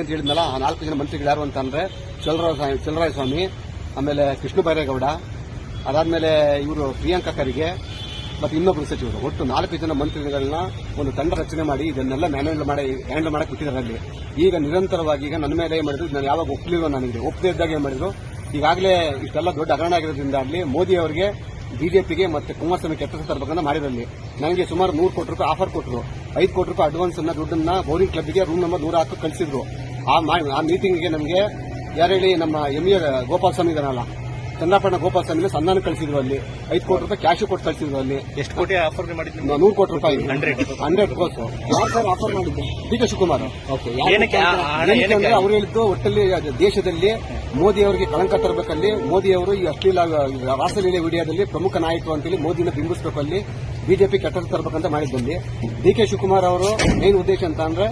ಅಂತ ಹೇಳಿದ್ನಲ್ಲ, ಆ ನಾಲ್ಕು ಜನ ಮಂತ್ರಿಗಳು ಯಾರು ಅಂತ ಅಂದ್ರೆ ಚಲರಾಯ ಚಲರಾಯ ಸ್ವಾಮಿ, ಆಮೇಲೆ ಕೃಷ್ಣ ಬೈರೇಗೌಡ, ಅದಾದ್ಮೇಲೆ ಇವರು ಪ್ರಿಯಾಂಕಾ ಖರ್ಗೆ, ಮತ್ತೆ ಇನ್ನೊಬ್ಬರು ಸಚಿವರು. ಒಟ್ಟು ನಾಲ್ಕು ಜನ ಮಂತ್ರಿಗಳನ್ನ ಒಂದು ತಂಡ ರಚನೆ ಮಾಡಿ ಇದನ್ನೆಲ್ಲ ಮ್ಯಾನೇಜ್ ಮಾಡಿ, ಹ್ಯಾಂಡಲ್ ಮಾಡಕ್ ಬಿಟ್ಟಿದ್ದಾರೆ ಈಗ ನಿರಂತರವಾಗಿ, ಈಗ ನನ್ನ ಮೇಲೆ ಏನ್ ಮಾಡಿದ್ರು, ನಾನು ಯಾವಾಗ ಒಪ್ಪಲಿಲ್ಲ ನನಗೆ ಒಪ್ಪದೇ ಇದ್ದಾಗ ಏನ್ ಮಾಡಿದ್ರು? ಈಗಾಗಲೇ ಇಷ್ಟೆಲ್ಲ ದೊಡ್ಡ ಹಗರಣ ಆಗಿರೋದ್ರಿಂದ ಅಲ್ಲಿ ಮೋದಿ ಅವರಿಗೆ ಬಿಜೆಪಿಗೆ ಮತ್ತೆ ಕುಮಾರಸ್ವಾಮಿ ಕೆಟ್ಟ ತರಬೇಕಂತ ಮಾಡಿರಲ್ಲಿ ನನಗೆ ಸುಮಾರು ನೂರು ಕೋಟಿ ರೂಪಾಯಿ ಆಫರ್ ಕೊಟ್ಟರು ಐದು ಕೋಟಿ ರೂಪಾಯಿ ಅಡ್ವಾನ್ಸ್ ಅನ್ನ ದುಡ್ಡನ್ನ ಬೌಲಿಂಗ್ ಕ್ಲಬ್ಗೆ ರೂಮ್ ನಂಬರ್ ನೂರ ಹತ್ತು ಕಳಿಸಿದ್ರು. ಆ ಮೀಟಿಂಗ್ಗೆ ನಮಗೆ ಯಾರು ಹೇಳಿ ನಮ್ಮ ಎಂ ಎ ಗೋಪಾಲ ಸ್ವಾಮಿ ಇದನ್ನಲ್ಲ ಚಂದ್ರಪಣ್ಣ ಗೋಪಾಲ ಸ್ವಾಮಿ ಸನ್ಮಾನ ಕಳಿಸಿದ್ರು ಅಲ್ಲಿ. ಐದು ಕೋಟಿ ರೂಪಾಯಿ ಕ್ಯಾಶ್ ಕೊಟ್ಟು ಕಳಿಸಿದ್ರು ಅಲ್ಲಿ. ಎಷ್ಟು ಕೋಟಿ ಆಫರ್ ಮಾಡಿದ್ರು? ನೂರು ಕೋಟಿ ರೂಪಾಯಿ. ಹಂಡ್ರೆಡ್ ಕೋರ್ಸ್ ಯಾರು ಸರ್ ಆಫರ್ ಮಾಡಿದ್ದು? D K Shivakumar. ಅಂದ್ರೆ ಅವ್ರು ಹೇಳಿದ್ದು ಒಟ್ಟಲ್ಲಿ ದೇಶದಲ್ಲಿ ಮೋದಿ ಅವರಿಗೆ ಕಳಂಕ ತರಬೇಕಲ್ಲಿ ಮೋದಿ ಅವರು ಈ ಅಶ್ಲೀಲ ರಾಸಲೀಲೆ ವಿಡಿಯೋದಲ್ಲಿ ಪ್ರಮುಖ ನಾಯಕರು ಅಂತೇಳಿ ಮೋದಿನ ಬಿಂಬಿಸಬೇಕು ಅಲ್ಲಿ. ಬಿಜೆಪಿ ಕೆಟ್ಟ ತರಬೇಕಂತ ಮಾಡಿದ್ದಲ್ಲಿ. ಡಿ ಕೆ ಶಿವಕುಮಾರ್ ಅವರು ಮೇನ್ ಉದ್ದೇಶ ಅಂತ ಅಂದ್ರೆ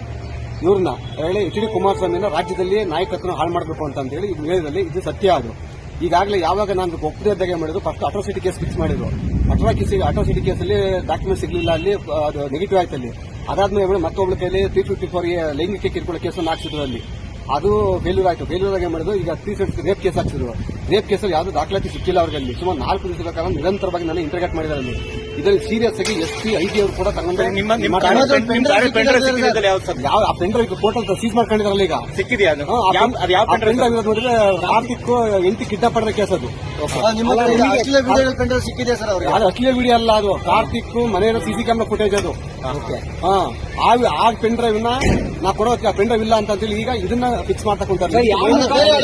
ಇವ್ರನ್ನ ಹೇಳಿ ಎಚ್ ಡಿ ಕುಮಾರಸ್ವಾಮಿನ ರಾಜ್ಯದಲ್ಲಿ ನಾಯಕತ್ವ ಹಾಳು ಮಾಡಬೇಕು ಅಂತ ಹೇಳಿ ಇದು ಹೇಳಿದಲ್ಲಿ ಇದು ಸತ್ಯ ಅದು. ಈಗಾಗಲೇ ಯಾವಾಗ ನಾನು ಒಪ್ಪದೇ ಇದ್ದಾಗ ಮಾಡಿದ್ರು ಫಸ್ಟ್ ಅಟ್ರೋಸಿಟಿ ಕೇಸ್ ಫಿಕ್ಸ್ ಮಾಡಿದ್ರು. ಅಟ್ರೋಸಿಟಿ ಅಟ್ರೋಸಿಟಿ ಕೇಸಲ್ಲಿ ಡಾಕ್ಯುಮೆಂಟ್ ಸಿಗಲಿಲ್ಲ ಅಲ್ಲಿ, ಅದು ನೆಗೆಟಿವ್ ಆಯ್ತು ಅಲ್ಲಿ. ಅದಾದ್ಮೇಲೆ ಮತ್ತೊಬ್ಬಳ ಕೈಲಿ ತ್ರೀ ಫಿಫ್ಟಿ ಫೋರ್ ಲೈಂಗಿಕ ಕಿರುಕುಳ ಕೇಸನ್ನು ಹಾಕ್ಸಿದ್ರು ಅಲ್ಲಿ. ಅದು ಫೇಲ್ಯೂರ್ ಆಯ್ತು. ಫೇಲ್ಯೂರ್ ಆಗಿ ಮಾಡಿದ್ರು. ಈಗ ತ್ರೀ ಫಿಫ್ಟಿ ರೇಪ್ ಕೇಸ್ ಹಾಕ್ಸಿದ್ರು. ರೇಪ್ ಕೇಸಲ್ಲಿ ಯಾವ್ದು ದಾಖಲಾತಿ ಸಿಕ್ಕಿಲ್ಲ ಅವ್ರಿಗೆ ಅಲ್ಲಿ ಸುಮಾರು ನಾಲ್ಕು ದಿವಸದ ಕಾಲ ನಿರಂತರವಾಗಿ ನಾನು ಇಂಟರ್ಗೇಟ್ ಮಾಡಿದ್ದಾರೆ ಅಲ್ಲಿ. ಇದರಲ್ಲಿ ಸೀರಿಯಸ್ ಆಗಿ ಎಸ್ ಪಿ ಐ ಅವರು ಕೂಡ ತಗೊಂಡು ಪೆಂಡ್ರೈವ್ ಯಾವ ಆ ಪೆಂಡ್ರೈವ್ ಸೀಸ್ ಮಾಡ್ಕೊಂಡಿದಾರಲ್ಲ ಈಗ. ಸಿಕ್ಕಿದೆಯಾ ಅದು? ಹಾ, ಆ ಅದು ಯಾವ ಪೆಂಡ್ರೈವ್ ಪೆಂಡ್ರೈವ್ ನೋಡಿದ್ರೆ ಕಾರ್ತಿಕ್ ಎಂಟಿ ಕಿಡ್ನಾಪ್ ಮಾಡಿದ ಕೇಸ್ ಅದು. ಸಿಕ್ಕಿದೆ ಸರ್ ಅವ್ರಿಗೆ ಅದು ಅಖಿಲ ವಿಡಿಯೋ ಅಲ್ಲ ಅದು. ಕಾರ್ತಿಕ್ ಮನೆಯ ಸಿಸಿ ಕ್ಯಾಮ್ರಾ ಫುಟೇಜ್ ಅದು. ಹಾ ಆ ಆ ಪೆನ್ ಡ್ರೈವ್ನ ನಾ ಕೊಡೋ ಪೆನ್ ಡ್ರೈವ್ ಇಲ್ಲ ಅಂತ ಹೇಳಿ ಈಗ ಇದನ್ನ ಫಿಕ್ಸ್ ಮಾಡ್ತಾ ಕುಂತಾರೆ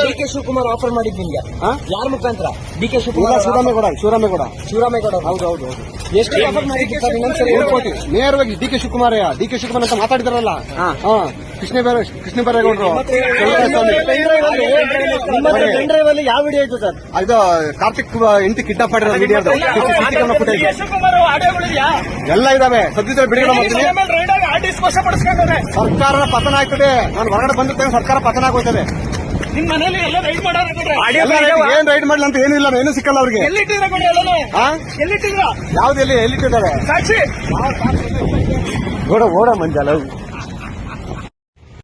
ಡಿ ಕೆ ಶಿವಕುಮಾರ್ ಆಫರ್ ಮಾಡಿದ್ ನಿಮ್ಗೆ? ಹಾ? ಯಾರ ಮುಖಾಂತರ ಡಿ ಕೆ ಶಿವಕುಮಾರ್ ಶಿವರಾಮೇಗೌಡ ಶಿವರಾಮೇಗೌಡ. ಶಿವರಾಮೇಗೌಡ ಹೌದು ಹೌದು ಹೌದು. ಎಷ್ಟು ಕೋಟಿ ನೇರವಾಗಿ D K Shivakumar D K Shivakumar ಅಂತ ಮಾತಾಡಿದಾರಲ್ಲ? ಹಾ. ಕೃಷ್ಣ ಬೇರೆ ಕೃಷ್ಣ ಬೈರೇಗೌಡರು. ಅಲ್ಲಿ ಯಾವ ವಿಡಿಯೋ ಇತ್ತು ಸರ್? ಇದು ಕಾರ್ತಿಕ್ ಇಂಟಿ ಕಿಡ್ನಾಪ್ ಮಾಡಿರೋ ವಿಡಿಯೋ ಎಲ್ಲ ಇದಾವೆ. ಸದ್ಯದಲ್ಲಿ ಬಿಡುಗಡೆ ಮಾಡ್ತೀನಿ. ಸರ್ಕಾರ ಪತನ ಆಗ್ತದೆ. ನಾನು ಹೊರಗಡೆ ಬಂದಿರ್ತೇನೆ ಸರ್ಕಾರ ಪತನ ಆಗೋಯ್ತದೆ. ನಿಮ್ ಮನೇಲಿ ಎಲ್ಲ ರೈಡ್ ಮಾಡಾರ ಏನ್ ರೈಡ್ ಮಾಡ್ಲಿ ಅಂತ ಏನು ಇಲ್ಲ ಏನು ಸಿಕ್ಕಲ್ಲ ಅವ್ರಿಗೆ. ಎಲ್ಲಿಟ್ಟಿದ್ರ ಕೊಡಿ ಯಾವ್ದೆಲ್ಲಿ ಎಲ್ಲಿಟ್ಟಿದ್ದಾರೆ? ಸಾಕ್ಷಿ? ಓಡ ಓಡ ಮಂಜಾಲ.